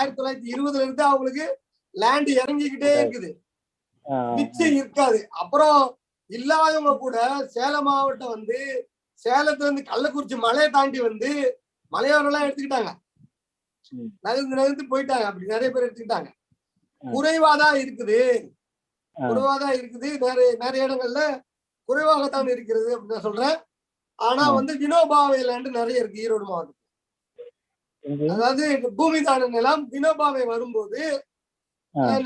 ஆயிரத்தி தொள்ளாயிரத்தி இருபதுல இருந்து அவங்களுக்கு லேண்ட் இறங்கிக்கிட்டே இருக்குது மிச்சம் இருக்காது அப்புறம் இல்லாதவங்க கூட சேலம் மாவட்டம் வந்து சேலத்துல இருந்து கள்ளக்குறிச்சி மலையை தாண்டி வந்து மலையோரம் எல்லாம் எடுத்துக்கிட்டாங்க. நகர்ந்து நகர்ந்து போயிட்டாங்க அப்படி நிறைய பேர் எடுத்துக்கிட்டாங்க. குறைவாதான் இருக்குது. குறைவாதான் இருக்குது நிறைய நிறைய இடங்கள்ல குறைவாகத்தான் இருக்கிறது அப்படின்னு நான் சொல்றேன் ஆனா. வந்து வினோபாவை லேண்டு நிறைய இருக்கு ஈரோடு மாவட்டம்? அதாவது பூமி தான நிலம் வினோபாவை வரும்போது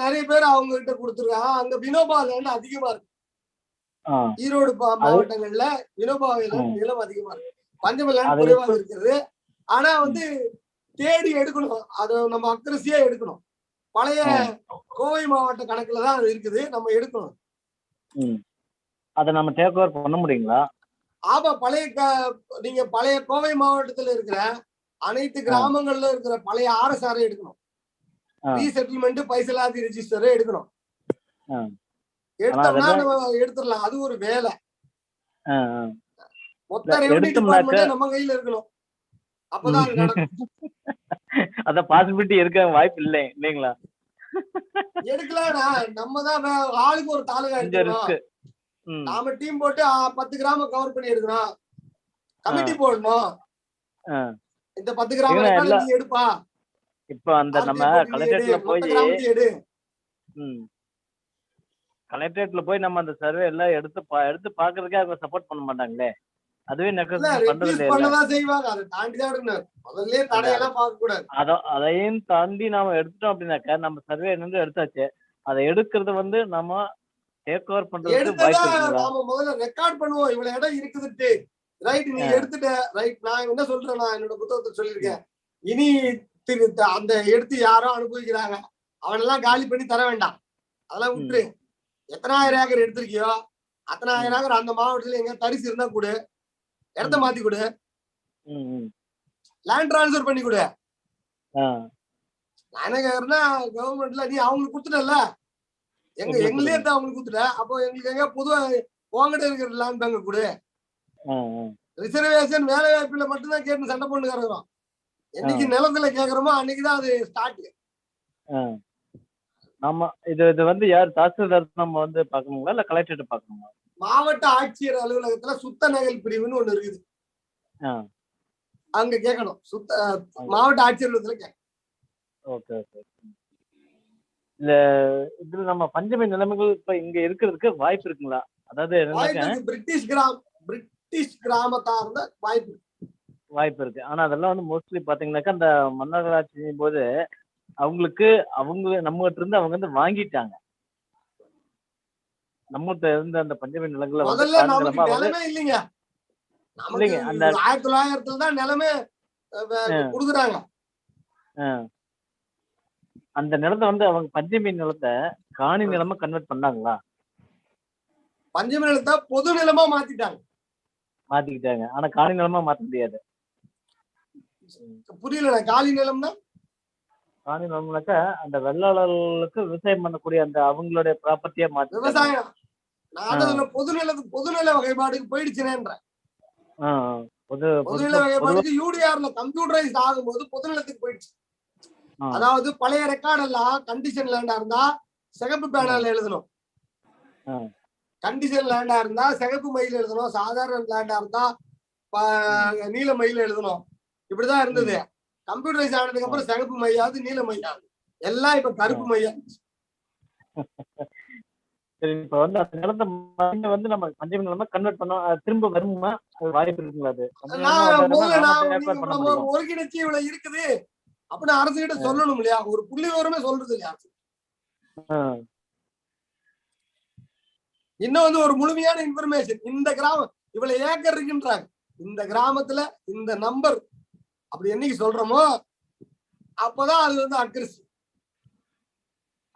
நிறைய பேர் அவங்க கிட்ட கொடுத்துருக்காங்க. அங்க வினோபா லேண்ட் அதிகமா இருக்கு. ஈரோடு மாவட்டங்கள்ல வினோபாவில ம். நிலம் அதிகமா இருக்கு. பஞ்சம அது குறைவாக இருக்கிறது ஆனா வந்து தேடி எடுக்கணும். அதை நம்ம அக்கரசியா எடுக்கணும். பழைய கோவை மாவட்ட கணக்குல தான் அது இருக்குது. நம்ம எடுக்கணும். அதை நம்ம டேக் ஓவர் பண்ண முடியுங்களா? ஆமா பழைய நீங்க பழைய கோவை மாவட்டத்துல இருக்கிற அனைத்து கிராமங்கள்ல இருக்கிற பழைய ஆர்எஸ்ஆரை எடுக்கணும். ரீசெட்டில்மெண்ட் பைசலாதி ரெஜிஸ்டரை எடுக்கணும். எடுத்தோம்னா நம்ம எடுத்துடலாம். அது ஒரு வேலை. மொத்த ரெவன்யூ டிபார்ட்மெண்ட் நம்ம கையில இருக்கணும். அப்பதான் அது நடக்கும் அத பாசிபிலிட்டி இருக்க வாய்ப்பு இல்லை இல்லைங்களா? எடுக்கலாம்னா நம்ம தான் ஆளுக்கு ஒரு தாலுகா கொஞ்சம் எடுக்கணும் ரிஸ்க் ம். நாம டீம் போட்டு பத்து கிராம கவர் பண்ணி எடுக்கணும் கமிட்டி போடணும். இந்த பத்து கிராம எடுப்பா? இப்போ அந்த நம்ம கலெக்டரேட்ல போய் கலெக்டரேட்ல போய் நம்ம அந்த சர்வே எல்லாம் எடுத்து எடுத்து பாக்குறதுக்கே அவங்க சப்போர்ட் பண்ண மாட்டாங்களே. அதுவே பண்றது அதையும் தாண்டி நாம எடுத்துட்டோம் அப்படின்னாக்கா நம்ம சர்வே என்னன்னு எடுத்தாச்சு. அதை எடுக்கிறது வந்து நம்ம டேக் ஓவர் வாய்ப்பு நாம முதல்ல ரெக்கார்ட் பண்ணுவோம். இவ்வளவு இடம் இருக்குதுட்டு ரைட் நீ. எடுத்துட்ட. ரைட் நான் என்ன சொல்றேன்? நான் என்னோட புத்தகத்தை சொல்லியிருக்கேன். இனி திரு அந்த எடுத்து யாரோ அனுபவிக்கிறாங்க அவனெல்லாம் காலி பண்ணி தர வேண்டாம். அதெல்லாம் விட்டுரு. எத்தனாயிரம் ஏக்கர் எடுத்திருக்கியோ அத்தனாயிரம் ஏக்கர் அந்த மாவட்டத்துல எங்க தரிசு இருந்தா கொடு. இடத்த. மாத்தி கொடு. லேண்ட் டிரான்ஸ்ஃபர் பண்ணி கொடு. நான் என்ன கேக்குறேன்னா கவர்மெண்ட்ல நீ அவங்களுக்கு கொடுத்துட்டல எங்க எங்களே தான் அவங்களுக்கு கொடுத்துட்ட. அப்போ எங்களுக்கு எங்க பொதுவா உங்ககிட்ட இருக்கிற லேண்ட் பேங்க கொடு. ரிசர்வேஷன் வேலை வாய்ப்புல மட்டும்தான் கேட்டு சண்டை போட்டு கிடக்குறோம் என்னைக்கு நிலத்துல கேக்குறோமோ அன்னைக்குதான் அது ஸ்டார்ட். ஆமா இது இது வந்து யார் தாசில்தார் நம்ம வந்து பார்க்கணுங்களா? இல்ல கலெக்டரேட் பார்க்கணுமா மாவட்ட ஆட்சியர் அலுவலகத்துல சுத்த நகல் பிரிவுன்னு ஒண்ணு இருக்குது. அங்க கேட்கணும் சுத்த மாவட்ட ஆட்சியர் அலுவலகத்துல கேட்கணும் ஓகே ஓகே. இல்ல இதுல நம்ம பஞ்சமி நிலைமைகள் இப்ப இங்க இருக்கிறதுக்கு வாய்ப்பு இருக்குங்களா? அதாவது. பிரிட்டிஷ் கிராம் பிரிட்டிஷ் கிராமத்தார்ந்த வாய்ப்பு. வாய்ப்பு இருக்கு. ஆனா அதெல்லாம் வந்து மோஸ்ட்லி பாத்தீங்கன்னாக்கா அந்த மன்னராட்சியின் போது அவங்களுக்கு அவங்க நம்மகிட்ட இருந்து அவங்க வந்து வாங்கிட்டாங்க. நம்மகிட்ட இருந்த அந்த பஞ்சமி நிலங்களை இல்லைங்க. இல்லைங்க, அந்த- ஆயிரத்தி தொள்ளாயிரத்துல தான் நிலமே. கொடுக்குறாங்க. அந்த நிலத்தை வந்து அவங்க பஞ்சமி நிலத்தை காணி நிலமா கன்வெர்ட் பண்ணாங்களா? பஞ்சமி நிலத்தை பொது நிலமா மாத்திட்டாங்க. மாத்திக்கிட்டாங்க. ஆனா காணி நிலமா மாத்த முடியாது. புரியல காலி நிலம்னா? காணி நிலம்னாக்கா அந்த வெள்ளாளர்களுக்கு விவசாயம் பண்ணக்கூடிய அந்த அவங்களுடைய ப்ராப்பர்ட்டியா மாத்தி விவசாயம். நான் அதான் சொன்னேன், பொது நிலத்துக்கு பொதுநில வகைப்பாடுக்கு போயிடுச்சுனேன்றேன். பொது பொது பொதுநில வகைப்பாடுக்கு யூடிஆர்ல கம்ப்யூட்டரைஸ் ஆகும்போது பொதுநிலத்துக்கு போயிடுச்சு. அதாவது பழைய ரெக்கார்ட் எல்லாம் கண்டிஷன் லேண்டா இருந்தா சிகப்பு பேனர்ல எழுதணும். கண்டிஷன் லேண்டா இருந்தா சிகப்பு மயில் எழுதணும் சாதாரண லேண்டா இருந்தா நீல மயில் எழுதணும். இப்படிதான் இருந்தது. கம்ப்யூட்டரைஸ் ஆனதுக்கு அப்புறம் சிகப்பு மையாது நீல மையாது எல்லாம் இப்ப கருப்பு மையா சரி இப்ப வந்து அந்த நிலத்தை மண்ணை வந்து நம்ம பஞ்சமி நிலமா கன்வெர்ட் பண்ணோம் திரும்ப வருமா? அது வாய்ப்பு இருக்குங்களா அது? ஒருங்கிணைச்சு இவ்வளவு இருக்குது. அப்படின்னு அரசு கிட்ட சொல்லணும் இல்லையா? ஒரு புள்ளி விவரமே சொல்றது இல்லையா இன்னும் வந்து ஒரு முழுமையான இன்ஃபர்மேஷன் இந்த கிராமம் இவ்வளவு ஏக்கர் இருக்குன்றாங்க. இந்த கிராமத்துல இந்த நம்பர் அப்படி என்னைக்கு சொல்றோமோ அப்பதான் அது வந்து அக்ரிசி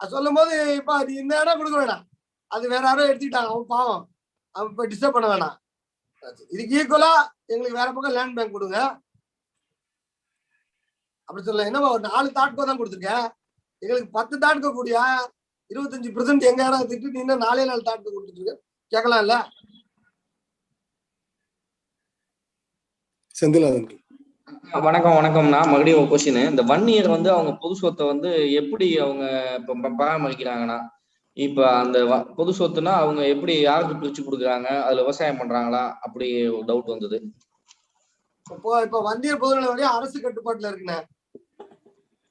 அது சொல்லும் போது இப்ப அது இந்த இடம் கொடுக்க வேணாம். அது வேற யாரோ எடுத்துக்கிட்டாங்க. அவன் பாவம். அவன் இப்ப டிஸ்டர்ப் பண்ண வேணாம். இதுக்கு ஈக்குவலா எங்களுக்கு வேற பக்கம் லேண்ட் பேங்க் கொடுங்க. அப்படி சொல்ல என்னவா ஒரு நாலு தாட்கோ தான் கொடுத்துருக்கேன். எங்களுக்கு பத்து தாட்கோ கூடிய? இருபத்தஞ்சு பெர்சன்ட் எங்க இடம் திட்டு நீ இன்னும் நாலே நாலு தாட்கோ கொடுத்துட்டு கேட்கலாம்ல? செந்தில் அவர்கள் வணக்கம் வணக்கம்ண்ணா மறுபடியும் ஒரு கொஸ்டின் இந்த ஒன் இயர் வந்து அவங்க பொது சொத்தை வந்து எப்படி அவங்க இப்ப பராமரிக்கிறாங்கன்னா இப்ப அந்த பொது சொத்துனா அவங்க எப்படி யாருக்கு பிரிச்சு கொடுக்குறாங்க? அதுல விவசாயம் பண்றாங்களா? அப்படி ஒரு டவுட் வந்தது. இப்போ இப்ப வந்தியர் பொதுநல அரசு கட்டுப்பாட்டுல இருக்குண்ணே.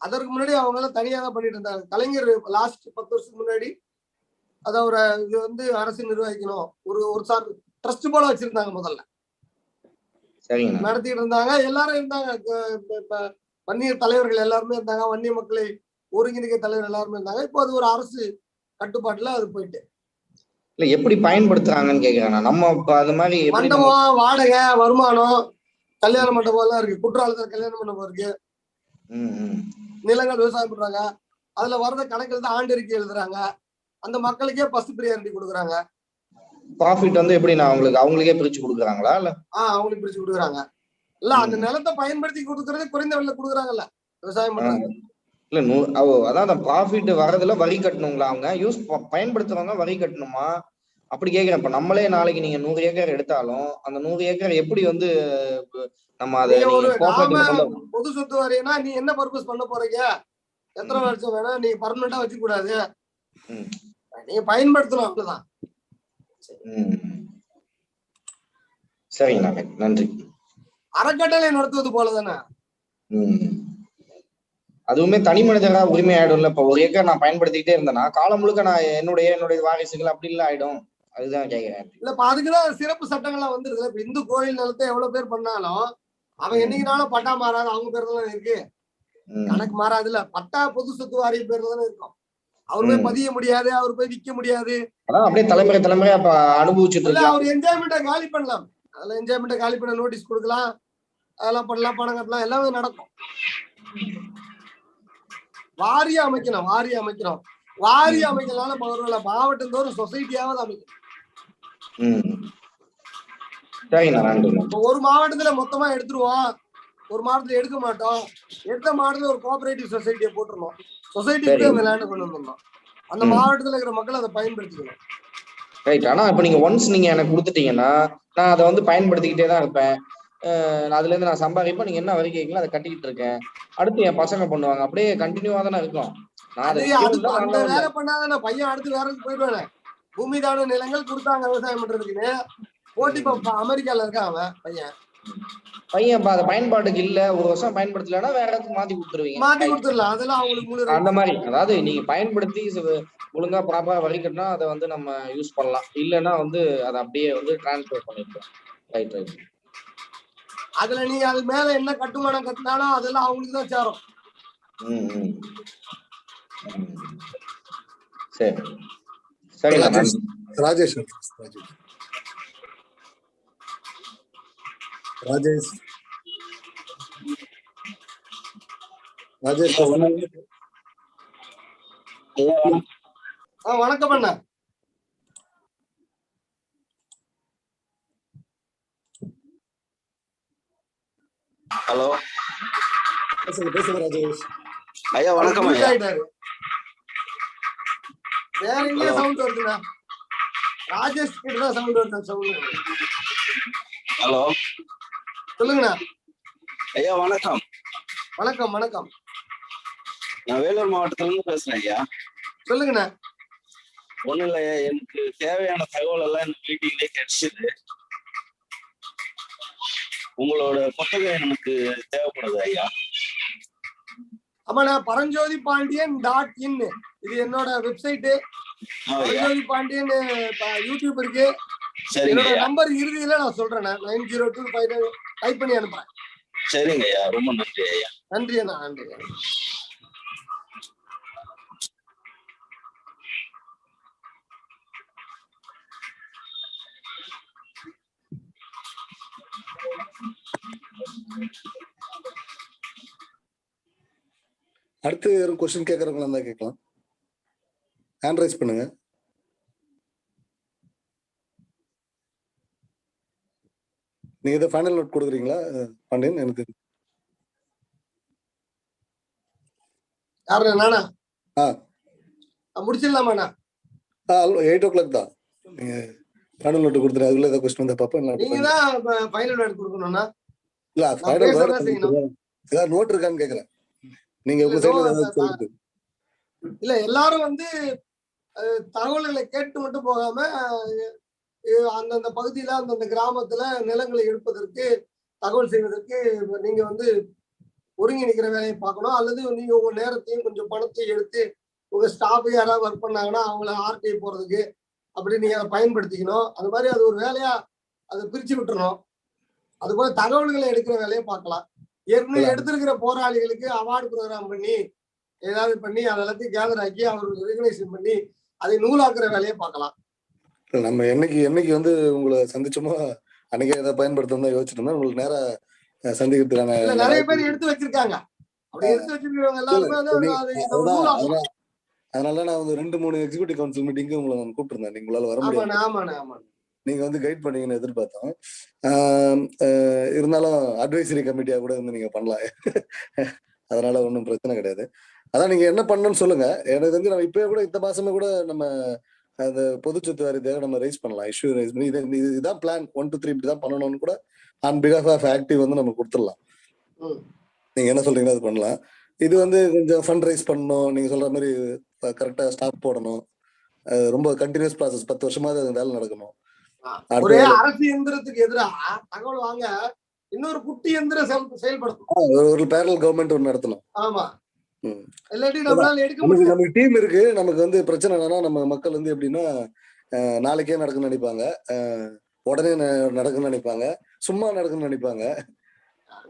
அதற்கு முன்னாடி அவங்க எல்லாம் தனியா தான் பண்ணிட்டு இருந்தாங்க கலைஞர் லாஸ்ட் பத்து வருஷத்துக்கு முன்னாடி அத ஒரு இது வந்து அரசு நிர்வகிக்கணும். ஒரு ஒரு சார் ட்ரஸ்ட் போல வச்சிருந்தாங்க முதல்ல. நடத்திட்டு இருந்தாங்க. எல்லாரும் இருந்தாங்க. வன்னியர் தலைவர்கள் எல்லாருமே இருந்தாங்க. வன்னிய மக்களை ஒருங்கிணைக்க தலைவர் எல்லாருமே இருந்தாங்க. இப்போ அது ஒரு அரசு கட்டுப்பாட்டுல அது போயிட்டு. இல்ல எப்படி பயன்படுத்துறாங்கன்னு கேக்குறேண்ணா. நம்ம அது மாதிரி மண்டபம் வாடகை வருமானம் கல்யாண மண்டபம் எல்லாம் இருக்கு. குற்றாலத்துல கல்யாண மண்டபம் இருக்கு. நிலங்கள் விவசாயம் பண்றாங்க. அதுல வர்ற கணக்குல தான் ஆண்டு அறிக்கை எழுதுறாங்க. அந்த மக்களுக்கே பசு பிரியாரிட்டி கொடுக்குறாங்க. ப்ராஃபிட் வந்து எப்படி நான் அவங்களுக்கு? அவங்களுக்கே பிரிச்சு கொடுக்குறாங்களா இல்ல? ஆஹ் அவங்களுக்கு பிரிச்சு கொடுக்குறாங்க. இல்ல அந்த. நிலத்தை பயன்படுத்தி கொடுக்கறது குறைந்த விலையில கொடுக்குறாங்கல்ல. விவசாயம். பண்றாங்க. இல்ல நூ அதான் அந்த ப்ராஃபிட் வரதுல வரி கட்டணுங்களா அவங்க? யூஸ் பயன்படுத்துறவங்க வரி கட்டணுமா? அப்படி கேக்குறேன். இப்ப நம்மளே நாளைக்கு நீங்க நூறு ஏக்கர் எடுத்தாலும் அந்த நூறு ஏக்கர் எப்படி வந்து நம்ம அதை பொது சொத்து வரையினா நீ என்ன பர்பஸ் பண்ண போறீங்க? எத்தனை. வருஷம் வேணா நீங்க பர்மனண்டா வச்சுக்க கூடாது. நீங்க பயன்படுத்தணும் அவ்வளவுதான். ம். சரிங்கண்ணா. நன்றி. அறக்கட்டளை நடத்துவது போலதானே. அதுவுமே தனி மனிதரா உரிமை ஆயிடும்ல. இப்ப ஒரு ஏக்கர் நான் பயன்படுத்திக்கிட்டே இருந்தேன்னா காலம் முழுக்க நான் என்னுடைய என்னுடைய வாரிசுகள் அப்படி இல்ல ஆயிடும். அதுதான் கேக்குறேன் இல்ல இப்ப அதுக்குதான் சிறப்பு சட்டங்கள்லாம் வந்துருதுல இப்ப இந்து கோயில் நிலத்தை எவ்வளவு பேர் பண்ணாலும் அவன். என்னைக்குனாலும் பட்டா மாறாது அவங்க பேர் தானே இருக்கு. கணக்கு மாறாதுல்ல. பட்டா பொது சொத்து வாரிய பேர் தானே இருக்கும். அவர் போய். பதிய முடியாது அவர் போய் விற்க முடியாது. அப்படியே தலைமுறை தலைமுறையா இப்ப அனுபவிச்சுட்டு இல்ல அவர் என்ஜாய்மெண்ட்டை காலி பண்ணலாம். அதுல என்ஜாய்மெண்ட்டை காலி பண்ண நோட்டீஸ் கொடுக்கலாம். அதெல்லாம் பண்ணலாம் பணம் கட்டலாம். எல்லாமே நடக்கும். வாரிய அமைக்கணும் வாரிய அமைக்கணும். வாரிய அமைக்கலாம் பரவாயில்ல மாவட்டம் தோறும் சொசைட்டியாவது அமைக்கணும் ம். சரிங்கண்ணா நன்றிண்ணா இப்போ ஒரு மாவட்டத்துல மொத்தமா எடுத்துருவோம். ஒரு மாவட்டத்துல எடுக்க மாட்டோம். எடுத்த மாவட்டத்துல ஒரு கோஆபரேட்டிவ் சொசைட்டியை போட்டுருணும் சொசைட்டிக்கு. அந்த லேண்டை கொண்டு வந்துடணும். அந்த. மாவட்டத்துல இருக்கிற மக்கள் அதை பயன்படுத்திக்கணும். ரைட் ஆனா இப்ப நீங்க ஒன்ஸ் நீங்க எனக்கு கொடுத்துட்டீங்கன்னா நான் அதை வந்து பயன்படுத்திக்கிட்டே தான் இருப்பேன். அதுல இருந்து நான் சம்பாதிப்பேன். நீங்க என்ன வரி கேட்கலாம் அதை கட்டிக்கிட்டு இருக்கேன். அடுத்து என் பசங்க பண்ணுவாங்க. அப்படியே கண்டினியூவா தானே இருக்கும். நான் அதை. வேலை பண்ணாதானே பையன் அடுத்து வேலைக்கு போயிடுவானே. பூமி தான நிலங்கள் கொடுத்தாங்க விவசாயம் பண்றதுக்குன்னு. போட்டி அமெரிக்கால இருக்கான் அவன் பையன். பையன் அதை பயன்பாட்டுக்கு இல்ல. ஒரு வருஷம் பயன்படுத்தலைன்னா வேற இடத்துக்கு மாத்தி கொடுத்துருவீங்க. மாத்தி கொடுத்துடலாம். அதெல்லாம் அவங்களுக்கு அந்த மாதிரி. அதாவது நீங்க பயன்படுத்தி ஒழுங்கா ப்ராப்பரா வரி கட்டினா அதை வந்து நம்ம யூஸ் பண்ணலாம். இல்லைன்னா வந்து அதை அப்படியே வந்து டிரான்ஸ்ஃபர் பண்ணிருக்கோம் ரைட் ரைட் அதுல நீங்க அது மேல என்ன கட்டுமானம் கட்டினாலும் அதெல்லாம் அவங்களுக்கு தான் சேரும். ம். சரி ராஜேஷ் ராஜேஷ் ராஜேஷ் ராஜேஷ் வணக்கம் அண்ணா ஹலோ பேசுங்க பேசுங்க ராஜேஷ் ஐயா வணக்கம் ஐயா வேற Hello. சவுண்ட் வருதுண்ணா ராஜேஷ் கிட்ட தான் சவுண்ட் வருது சவுண்ட் ஹலோ சொல்லுங்கண்ணா. ஐயா வணக்கம். வணக்கம் வணக்கம். நான் வேலூர் மாவட்டத்துல இருந்து பேசுறேன் ஐயா. சொல்லுங்கண்ணா. ஒண்ணும் இல்ல ஐயா எனக்கு தேவையான தகவல் எல்லாம் இந்த மீட்டிங்லயே கிடைச்சது. உங்களோட புத்தகம் எனக்கு தேவைப்படுது ஐயா. ஆமா நான் பரஞ்சோதி பாண்டியன் டாட் இன். இது என்னோட வெப்சைட்டு ஐயா பரஞ்சோதி பாண்டியன் யூடியூப் இருக்கு. என்னோட நம்பர் இறுதியில நான் சொல்றேன் nine zero two five type பண்ணி அனுப்புறேன். சரிங்க ஐயா ரொம்ப நன்றி ஐயா நன்றி அண்ணா நன்றி அடுத்து யாரும் கொஸ்டின் கேட்கறவங்களா இருந்தா கேட்கலாம். ஹேண்ட் ரைஸ் பண்ணுங்க. நீங்க இதை ஃபைனல் நோட் கொடுக்குறீங்களா? பாண்டியன் எனக்கு யாரு நானா? ஆ. முடிச்சிடலாமாண்ணா எயிட் ஓ கிளாக் தான். நீங்க ஃபைனல் நோட் கொடுத்துரு அதுக்குள்ள ஏதாவது கொஸ்டின் வந்தா பார்ப்போம் நீங்க தான் ஃபைனல் வேர்டு கொடுக்கணும்னா இல்ல ஃபைனல் நோட் இருக்கான்னு கேக்குறேன். நீங்க உங்க சைடுல இல்ல எல்லாரும் வந்து தகவல்களை கேட்டு மட்டும் போகாம அந்தந்த பகுதியில அந்தந்த கிராமத்துல நிலங்களை எடுப்பதற்கு தகவல் செய்வதற்கு நீங்க வந்து ஒருங்கிணைக்கிற வேலையை பார்க்கணும். அல்லது நீங்க உங்க நேரத்தையும் கொஞ்சம் பணத்தையும் எடுத்து உங்க ஸ்டாஃப் யாராவது ஒர்க் பண்ணாங்கன்னா அவங்கள ஆர்டிஐ போறதுக்கு அப்படி நீங்க அதை பயன்படுத்திக்கணும். அது மாதிரி அது ஒரு வேலையா அதை பிரிச்சு விட்டுறணும். அது போல தகவல்களை எடுக்கிற வேலையை பார்க்கலாம். ஏற்கனவே. எடுத்திருக்கிற போராளிகளுக்கு அவார்டு ப்ரோக்ராம் பண்ணி ஏதாவது பண்ணி அதை எல்லாத்தையும் கேதர் ஆக்கி அவர்கள் ரெகனைசேஷன் பண்ணி அதை நூலாக்குற வேலையை பார்க்கலாம். நம்ம என்னைக்கு என்னைக்கு வந்து உங்களை சந்திச்சோமோ அன்னைக்கு எதை பயன்படுத்தணும்னு யோசிச்சிட்டோம்னா உங்களுக்கு நேரா சந்திக்கிறதுக்கான நிறைய பேர் எடுத்து வச்சிருக்காங்க. அதை அதனால நான் வந்து ரெண்டு மூணு எக்ஸிகூட்டிவ் கவுன்சில் மீட்டிங்கு உங்களை நான் கூப்பிட்டுருந்தேன். நீங்க உங்களால வர ஆமாண்ணே. நீங்க வந்து கைட் பண்ணீங்கன்னு எதிர்பார்த்தோம். இருந்தாலும் அட்வைசரி கமிட்டியா கூட வந்து நீங்க பண்ணலாம். அதனால ஒன்றும் பிரச்சனை கிடையாது. அதான் நீங்க என்ன பண்ணணும்னு சொல்லுங்க. எனக்கு வந்து நம்ம இப்பயே கூட இந்த மாசமே கூட நம்ம அந்த பொது சொத்து வாரியத்தையாக நம்ம ரைஸ் பண்ணலாம். இஷ்யூ ரைஸ் பண்ணி இது இது- இதுதான் பிளான் ஒன் டூ த்ரீ இப்படி தான் பண்ணணும்னு கூட ஆன் பிகாஃப் ஆஃப் ஆக்டிவ் வந்து நம்ம கொடுத்துடலாம். நீங்க என்ன சொல்றீங்களோ அது பண்ணலாம். இது வந்து கொஞ்சம் ஃபண்ட் ரைஸ் பண்ணணும். நீங்க சொல்ற மாதிரி கரெக்டா ஸ்டாப் போடணும். ரொம்ப கண்டினியூஸ் ப்ராசஸ் பத்து வருஷமாவது அது வேலை நடக்கணும். ஒரே அரசு எந்திரத்துக்கு எதிராக தகவல் வாங்க இன்னொரு குட்டி எந்திரம் செயல் செயல்படுத்தணும். ஒரு- பேரல் கவர்மெண்ட் ஒன்று நடத்தணும். ஆமா. ம். இல்லாட்டி நம்மளால எடுக்க நமக்கு டீம் இருக்கு. நமக்கு வந்து பிரச்சனை என்னன்னா நம்ம மக்கள் வந்து எப்படின்னா நாளைக்கே நடக்கும்னு நினைப்பாங்க. உடனே ந- நடக்கும்னு நினைப்பாங்க. சும்மா நடக்கும்னு நினைப்பாங்க.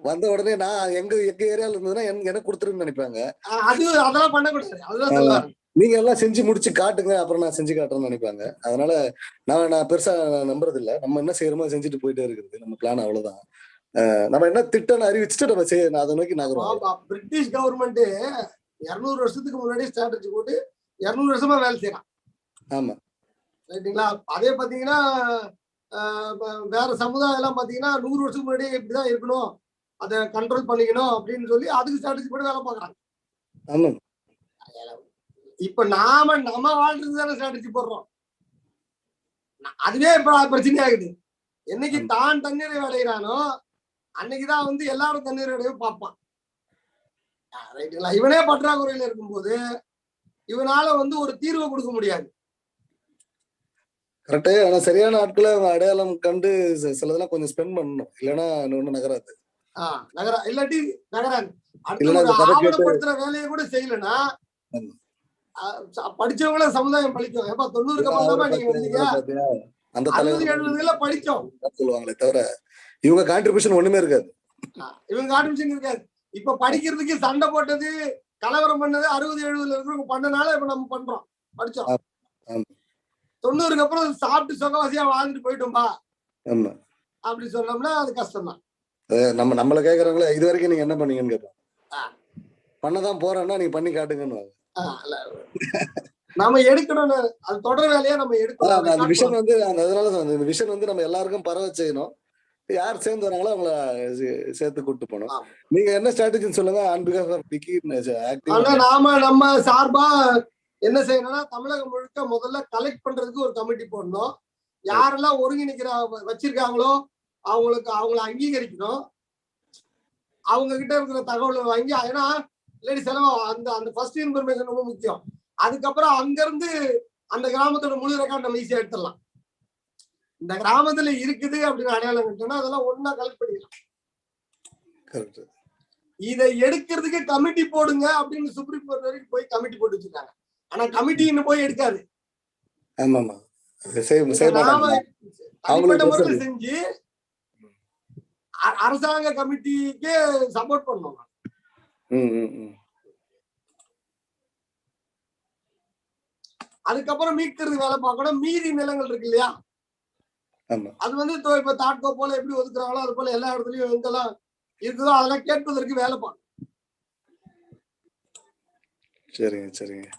வந்த உடனே நான் எங்க எங்க ஏரியால இருந்ததுன்னா எனக்கு கொடுத்துருன்னு நினைப்பாங்க. அது அதெல்லாம் பண்ணக்கூடாது. சொல்லுவாங்க. நீங்க எல்லாம் செஞ்சு முடிச்சு காட்டுங்க. அப்புறம் நான் செஞ்சு காட்டுறேன்னு நினைப்பாங்க. அதனால நான் நான் பெருசா நம்புறது இல்ல நம்ம என்ன செய்யறோமோ செஞ்சுட்டு போயிட்டே இருக்குது. நம்ம பிளான் அவ்வளவுதான். நம்ம என்ன திட்டம்னு அறிவிச்சுட்டு நம்ம செய்ய அதை நோக்கி நகரும் பிரிட்டிஷ் கவர்மெண்ட் இருநூறு வருஷத்துக்கு முன்னாடி ஸ்ட்ராட்டஜி போட்டு இருநூறு வருஷமா வேலை செய்யறான். ஆமா. ரைட்டுங்களா? அதே பாத்தீங்கன்னா வேற சமுதாயம் எல்லாம் பாத்தீங்கன்னா நூறு வருஷத்துக்கு முன்னாடி இப்படிதான் இருக்கணும். அதை கண்ட்ரோல் பண்ணிக்கணும் அப்படின்னு சொல்லி அதுக்கு ஸ்ட்ராட்டஜி போட்டு வேலை பாக்குறாங்க ஆமா இப்ப நாம நம்ம வாழ்றது தானே ஸ்ட்ராட்டஜி போடுறோம். அதுவே இப்ப பிரச்சனை ஆகுது என்னைக்கு தான் தண்ணீரை விளையிறானோ அன்னைக்குதான் வந்து எல்லாரும் தண்ணீர் விளைய பார்ப்பான். ரைட்டுங்களா இவனே பற்றாக்குறையில இருக்கும்போது இவனால வந்து ஒரு தீர்வை கொடுக்க முடியாது. கரெக்டு ஆனா சரியான ஆட்களை அவங்க அடையாளம் கண்டு சிலதெல்லாம் கொஞ்சம் ஸ்பெண்ட் பண்ணணும். இல்லைன்னா ஒன்றும் நகராது. ஆஹ் நகர இல்லாட்டி கேட்டு- ஆவணப்படுத்துற வேலையை கூட செய்யலன்னா படிச்சவங்கள சமுதாயம் பழிக்கும் ஏப்பா தொண்ணூறுக்கு அப்புறம் நீங்க வந்தீங்க? அந்த தலைவர் எழுபதுல படிச்சோம். சொல்லுவாங்களே தவிர இவங்க கான்ட்ரிபியூஷன் ஒண்ணுமே இருக்காது. இவங்க ஆரம்பிச்சுங்க இருக்காது. இப்ப படிக்கிறதுக்கு சண்டை போட்டது கலவரம் பண்ணது அறுபது எழுபதுல இருக்கிறவங்க பண்ணனால இப்ப நம்ம பண்றோம். படிச்சோம். தொண்ணூறுக்கு அப்புறம் சாப்பிட்டு சுகவாசியா வாழ்ந்துட்டு போயிட்டோம்பா. அப்படி சொன்னோம்னா அது கஷ்டம் தான் நம்ம நம்மள கேக்குறவங்களே இது வரைக்கும் நீங்க என்ன பண்ணீங்கன்னு கேட்போம் ஆ. பண்ணதான் போறேன்னா நீங்க பண்ணி காட்டுங்கன்னு நாம எடுக்கணும் அது தொடர் வேலையா நம்ம அதான் அந்த- எடுக்கணும் விஷன் வந்து அதனால தான் இந்த விஷன் வந்து நம்ம எல்லாருக்கும் பரவ செய்யணும். யார் சேர்ந்து வராங்களோ அவங்கள சேர்த்து கூட்டு போகணும். நீங்க என்ன ஸ்ட்ராட்டஜின்னு சொல்லுங்க. ஆன் பிகாஸ் ஆஃப் விக்கி ஆனா ஆக்டிவ் நாம நம்ம சார்பா என்ன செய்யணும்னா தமிழகம் முழுக்க முதல்ல கலெக்ட் பண்றதுக்கு ஒரு கமிட்டி போடணும். யாரெல்லாம் ஒருங்கிணைக்கிற வச்சிருக்காங்களோ அவங்களுக்கு அவங்கள அங்கீகரிக்கணும். அவங்க கிட்ட இருக்கிற தகவலை வாங்கி ஏன்னா இல்லாட்டி செலவு அந்த அந்த ஃபர்ஸ்ட் இன்ஃபர்மேஷன் ரொம்ப முக்கியம். அதுக்கப்புறம் அங்க இருந்து அந்த கிராமத்தோட முழு ரெக்கார்ட் நம்ம ஈஸியா எடுத்துடலாம். இந்த கிராமத்துல இருக்குது அப்படின்னு அடையாளம் கட்டோம்னா அதெல்லாம் ஒண்ணா கலெக்ட் பண்ணிக்கலாம். இதை எடுக்கிறதுக்கு கமிட்டி போடுங்க அப்படின்னு சுப்ரீம் கோர்ட் வரைக்கும் போய் கமிட்டி போட்டு வச்சிருக்காங்க. ஆனா கமிட்டி இன்னும் போய் எடுக்காது. செஞ்சு அரசாங்க கமிட்டிக்கு சப்போர்ட் பண்ணணும். ம், ம், ம். அதுக்கப்புறம் மீட்கிறது வேலை பார்க்கணும். மீதி நிலங்கள் இருக்கு இல்லையா? ஆமா. அது வந்து இப்போ இப்ப தாட்கோ போல எப்படி ஒதுக்குறாங்களோ அது போல எல்லா இடத்துலயும் எங்கெல்லாம் இருக்குதோ அதெல்லாம் கேட்பதற்கு வேலை பார்க்கணும். சரிங்க சரிங்க.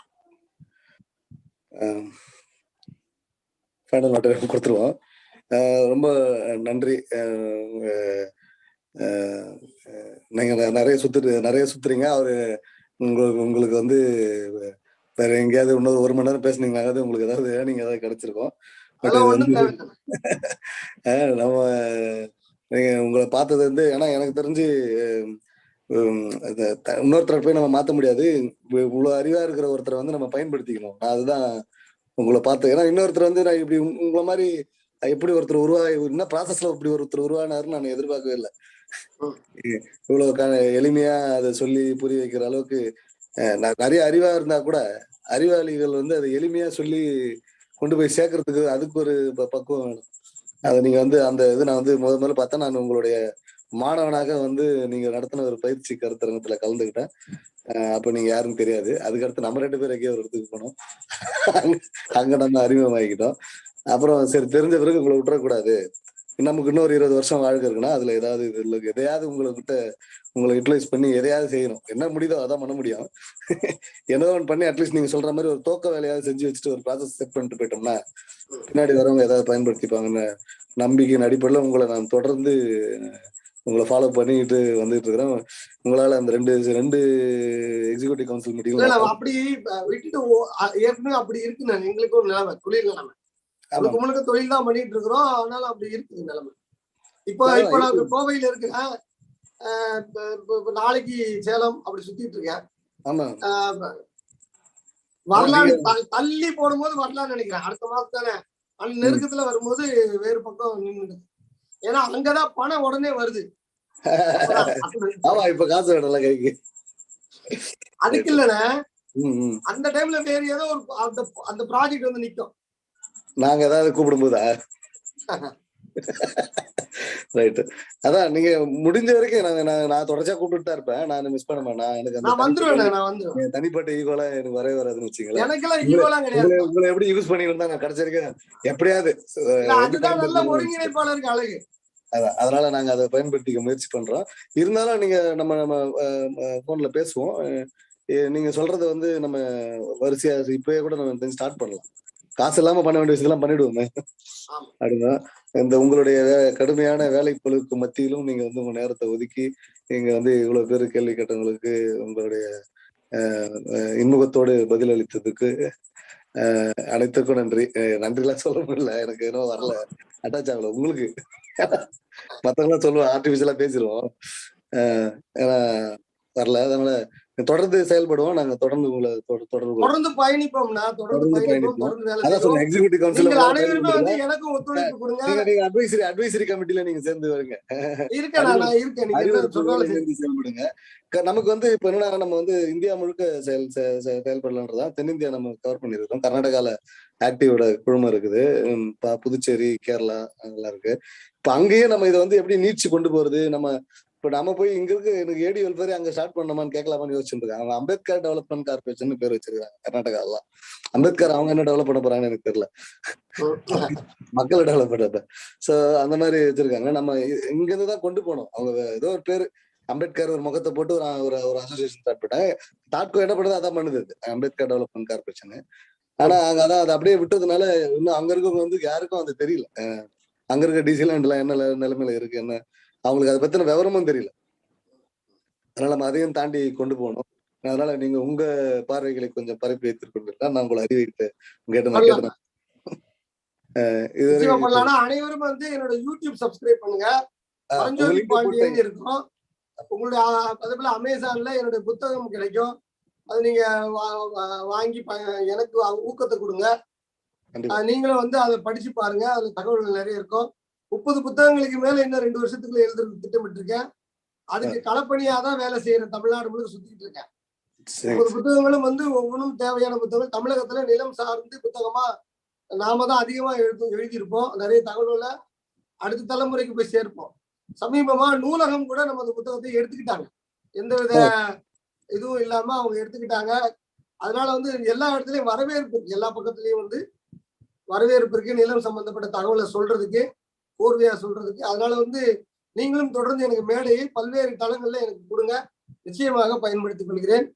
ஃபைனல் நோட்டு கொடுத்துருவோம். அஹ் ரொம்ப நன்றி. அஹ் உங்க, நீங்க நிறைய சுத்துட்டு நிறைய சுத்துறீங்க. அவரு உங்களுக்கு உங்களுக்கு வந்து வேற எங்கேயாவது இன்னொரு ஒரு மணி நேரம் பேசுனீங்கன்னாவது உங்களுக்கு ஏதாவது ஏர்னிங் ஏதாவது கிடைச்சிருக்கும். பட் இது வந்து நம்ம நீங்க உங்களை பார்த்தது வந்து ஏன்னா எனக்கு தெரிஞ்சு இன்னொருத்தரை போய் நம்ம மாத்த முடியாது. இவ்- இவ்வளவு அறிவா இருக்கிற ஒருத்தரை வந்து நம்ம பயன்படுத்திக்கணும். நான் அதுதான் உங்களை பார்த்தேன். ஏன்னா இன்னொருத்தர் வந்து நான் இப்படி உங்க- உங்களை மாதிரி எப்படி ஒருத்தர் உருவாகி என்ன ப்ராசஸ்ல இப்படி ஒருத்தர் உருவானாருன்னு நான் எதிர்பார்க்கவே இல்லை. இவ்வளவு எளிமையா அதை சொல்லி புரிய வைக்கிற அளவுக்கு அஹ், ந- நிறைய அறிவா இருந்தா கூட அறிவாளிகள் வந்து அதை எளிமையா சொல்லி கொண்டு போய் சேர்க்கறதுக்கு அதுக்கு ஒரு பக்குவம் வேணும். அதை நீங்க வந்து அந்த இது நான் வந்து முத முதல்ல பார்த்தா நான் உங்களுடைய மாணவனாக வந்து நீங்க நடத்தின ஒரு பயிற்சி கருத்தரங்கத்துல கலந்துக்கிட்டேன் அப்ப நீங்க யாருன்னு தெரியாது. அதுக்கடுத்து நம்ம ரெண்டு பேரும் எங்கேயோ ஒரு இடத்துக்கு போனோம். அங்க- அங்க நம்ம அறிமுகமாகிக்கிட்டோம். அப்புறம் சரி தெரிஞ்ச பிறகு உங்களை விட்டுறக்கூடாது. நமக்கு இன்னொரு இருபது வருஷம் வாழ்க்கை இருக்குன்னா அதுல ஏதாவது இதுல எதையாவது உங்ககிட்ட உங்களை யூட்டிலைஸ் பண்ணி எதையாவது செய்யணும். என்ன முடியுதோ அதான் பண்ண முடியும். ஏதோ ஒன்று பண்ணி அட்லீஸ்ட் நீங்க சொல்ற மாதிரி ஒரு தோக்க வேலையாவது செஞ்சு வச்சுட்டு ஒரு ப்ராசஸ் செட் பண்ணிட்டு போயிட்டோம்னா பின்னாடி வரவங்க ஏதாவது பயன்படுத்திப்பாங்கன்னு நம்பிக்கையின் அடிப்படையில் உங்களை நான் தொடர்ந்து உங்களை ஃபாலோ பண்ணிக்கிட்டு வந்துட்டு இருக்கிறேன். உங்களால அந்த ரெண்டு ரெண்டு எக்ஸிகூட்டிவ் கவுன்சில் மீட்டிங் அப்படி விட்டுட்டு ஏற்கனவே அப்படி இருக்கு நான் எங்களுக்கு ஒரு நிலைமை தொழில் நிலைமை. முழுக்க முழுக்க தொழில் தான் பண்ணிட்டு இருக்கிறோம் ஆனாலும் அப்படி இருக்குது நிலைமை. இப்போ இப்போ நான். கோவையில இருக்கிறேன் நாளைக்கு சேலம் அப்படி சுத்திட்டு இருக்கேன். த- தள்ளி போடும்போது வரலான்னு நினைக்கிறேன். அடுத்த மாசம் தானே அந்த நெருக்கத்துல வரும்போது வேறு பக்கம் நின்னுடு ஏன்னா அங்கதான் பணம் உடனே வருது. ஆமா இப்ப காசு வேணும்ல கைக்கு. அதுக்கு இல்லைன்னா. அந்த டைம்ல வேற ஏதோ ஒரு அந்த அந்த ப்ராஜெக்ட் வந்து நிக்கும். நாங்க ஏதாவது கூப்பிடும்போதா? ரைட் அதான் நீங்க முடிஞ்ச வரைக்கும் நான் நான் தொடர்ச்சியா கூப்பிட்டு தான் இருப்பேன். நான் மிஸ் பண்ண மாட்டேன். எனக்கு நான் அந்த வந்துருவேன் நான் வந்துருவேன். தனிப்பட்ட- ஈகோல எனக்கு வரவே வராதுன்னு வச்சுங்களேன் எனக்கெல்லாம் ஈகோலாம் கிடையாது. உங்களை எப்படி யூஸ் பண்ணிருந்தா நான் கடைசி வரைக்கும் எப்படியாவது அதுதான் நல்ல ஒருங்கிணைப்பாளருக்கு அழகு. அதான் அதனால நாங்க அதை பயன்படுத்திக்க முயற்சி பண்றோம். இருந்தாலும் நீங்க நம்ம நம்ம போன்ல பேசுவோம். நீங்க சொல்றது வந்து நம்ம வரிசையா இப்பயே கூட நம்ம ஸ்டார்ட் பண்ணலாம். காசு இல்லாம பண்ண வேண்டிய விஷயத்தெல்லாம் பண்ணிடுவோமே. ஆமா. அப்படிதான். இந்த உங்களுடைய கடுமையான வேலை பழுக்கு மத்தியிலும் நீங்க வந்து உங்க நேரத்தை ஒதுக்கி நீங்க வந்து இவ்வளவு பேர் கேள்வி கேட்டவங்களுக்கு உங்களுடைய இன்முகத்தோடு பதில் அளித்ததுக்கு அனைத்துக்கும் நன்றி. நன்றிலாம் சொல்ல முடியல. எனக்கு இன்னும் வரல. அட்டாச் ஆகல. உங்களுக்கு. மத்தவங்களாம் சொல்லுவோம் ஆர்டிபிஷியலா பேசிடுவோம் ஏன்னா வரல. அதனால தொடர்ந்து செயல்படுவோம். நாங்க தொடர்ந்து உங்களை தொட- தொடர்பு. தொடர்ந்து பயணிப்போம்னா தொடர்ந்து பயணிப்போம் அதான் எக்ஸிகூட்டிவ் கவுன்சில் நீங்கள் அனைவருமே வந்து எனக்கும் ஒத்துழைப்பு கொடுங்க. நீங்க அட்வைசரி அட்வைசரி கமிட்டில நீங்க சேர்ந்து வருங்க. இருக்கேன் நான் இருக்கேன். நீங்க. சேர்ந்து செயல்படுங்க. நமக்கு வந்து இப்ப என்னன்னா நம்ம வந்து இந்தியா முழுக்க செயல் செயல்படலான்றதா தென்னிந்தியா நம்ம கவர் பண்ணிருக்கோம் கர்நாடகால ஆக்டிவோட குழுமம் இருக்குது. புதுச்சேரி கேரளா அங்கெல்லாம் இருக்கு. இப்ப அங்கேயே நம்ம இதை வந்து எப்படி நீட்சி கொண்டு போறது? நம்ம இப்ப நம்ம போய் இங்க இருக்கு எனக்கு ஏடி வெல்ஃபேர் அங்க ஸ்டார்ட் பண்ணலாமான்னு கேட்கலாமான்னு யோசிச்சுட்டு இருக்காங்க அம்பேத்கர் டெவலப்மெண்ட் கார்பரேஷன் பேர் வச்சிருக்காங்க கர்நாடகாலாம் அம்பேத்கர் அவங்க என்ன டெவலப் பண்ண போறாங்கன்னு எனக்கு தெரியல. மக்களை டெவலப் பண்றத. சோ அந்த மாதிரி வச்சிருக்காங்க. நம்ம இங்க இருந்து தான் கொண்டு போனோம் அவங்க ஏதோ ஒரு பேரு அம்பேத்கர் ஒரு முகத்தை போட்டு ஒரு ஒரு அசோசியேஷன் ஸ்டார்ட் பண்ணாங்க தாட்கோ என்ன பண்ணுது? அதான் பண்ணுது அம்பேத்கர் டெவலப்மெண்ட் கார்பரேஷன் ஆனா அங்க அதான் அதை அப்படியே விட்டதுனால இன்னும் அங்க இருக்கவங்க வந்து யாருக்கும் அது தெரியல. அங்க இருக்க டிசிலாம் என்ன நிலைமையில இருக்கு என்ன அவங்களுக்கு அதை பத்தின விவரமும் தெரியல. அதனால நம்ம அதையும் தாண்டி கொண்டு போகணும். அதனால நீங்க உங்க பார்வைகளை கொஞ்சம் பரப்பி கொண்டிருக்கலாம் நான் உங்களை அறிவித்து கேட்டு நான். கேட்டேன் அனைவரும் வந்து என்னோட யூடியூப் சப்ஸ்கிரைப் பண்ணுங்க. இருக்கும். உங்களுடைய அதே போல அமேசான்ல என்னுடைய புத்தகம் கிடைக்கும். அது நீங்க வாங்கி எனக்கு ஊக்கத்தை கொடுங்க. நீங்களும் வந்து அதை படிச்சு பாருங்க. அதுல தகவல்கள் நிறைய இருக்கும். முப்பது புத்தகங்களுக்கு மேல இன்னும் ரெண்டு வருஷத்துக்குள்ள எழுதுறது திட்டமிட்டு இருக்கேன் அதுக்கு களப்பணியா தான் வேலை செய்யறேன் தமிழ்நாடு முழுக்க சுத்திட்டு இருக்கேன். ஒவ்வொரு புத்தகங்களும் வந்து ஒவ்வொன்றும் தேவையான புத்தகங்கள். தமிழகத்துல நிலம் சார்ந்து புத்தகமா நாம தான் அதிகமா எழுது எழுதியிருப்போம். நிறைய தகவல்களை அடுத்த தலைமுறைக்கு போய் சேர்ப்போம். சமீபமா நூலகம் கூட நம்ம அந்த புத்தகத்தை எடுத்துக்கிட்டாங்க. எந்தவித இதுவும் இல்லாம அவங்க எடுத்துக்கிட்டாங்க. அதனால வந்து எல்லா இடத்துலயும் வரவேற்பு இருக்கு. எல்லா பக்கத்துலயும் வந்து வரவேற்பு இருக்கு நிலம் சம்பந்தப்பட்ட தகவலை சொல்றதுக்கு கோர்வையா சொல்றதுக்கு. அதனால வந்து நீங்களும் தொடர்ந்து எனக்கு மேடையை பல்வேறு தளங்கள்ல எனக்கு கொடுங்க. நிச்சயமாக பயன்படுத்திக் கொள்கிறேன்.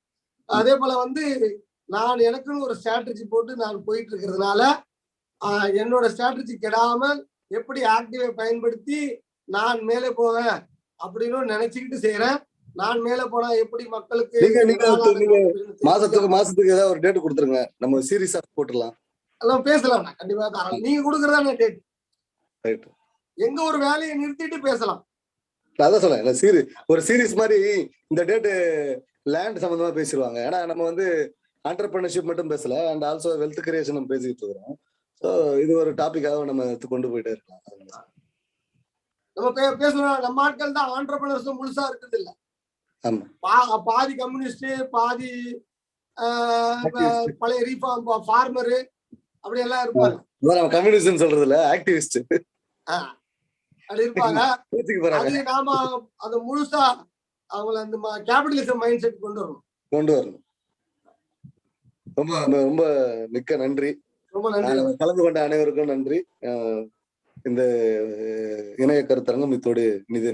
அதே போல வந்து நான் எனக்குன்னு ஒரு ஸ்ட்ராட்டஜி போட்டு நான் போயிட்டு இருக்கிறதுனால என்னோட ஸ்ட்ராட்டஜி கெடாமல் எப்படி ஆக்டிவை பயன்படுத்தி நான் மேலே போவேன் அப்படின்னு நினைச்சுக்கிட்டு செய்யறேன் நான் மேலே போனா எப்படி மக்களுக்கு மாசத்துக்கு மாசத்துக்கு ஏதாவது ஒரு டேட் கொடுத்துருங்க. நம்ம சீரியஸா போட்டுடலாம். எல்லாம் பேசலாம் கண்டிப்பா நீங்க கொடுக்கறதா டேட் ரைட் எங்க ஒரு வேலையை நிறுத்திட்டு பேசலாம். நான் அதான் இல்ல சீரி ஒரு சீரிஸ் மாதிரி இந்த டேட்டு லேண்ட் சம்பந்தமா பேசிடுவாங்க. ஏன்னா நம்ம வந்து ஆண்டர்பிரினர்ஷிப் மட்டும் பேசல அண்ட் ஆல்சோ வெல்த் கிரியேஷன் நம்ம பேசிட்டு இருக்கிறோம். ஸோ இது ஒரு டாபிக்காக நம்ம எடுத்து கொண்டு போயிட்டே இருக்கலாம். நம்ம பேசணும் நம்ம ஆட்கள் தான் ஆண்டர்பிரினர்ஸ் முழுசா இருக்குது இல்ல. பாதி கம்யூனிஸ்ட் பாதி. பழைய ரீஃபார்ம் ஃபார்மரு அப்படி எல்லாம் இருப்பாங்க கம்யூனிஸ்ட் சொல்றது இல்ல ஆக்டிவிஸ்ட் அப்படி இருப்பாங்க. பேச்சுக்கு போறாங்க. அது நாம அது முழுசா அவங்கள அந்த கேபிட்டலிசம் மைண்ட் செட் கொண்டு வரணும். கொண்டு வரணும். ரொம்ப ரொம்ப மிக்க நன்றி. ரொம்ப நன்றி. நான் கலந்து கொண்ட அனைவருக்கும் நன்றி. இந்த இணைய கருத்தரங்கம் இத்தோடு நிதி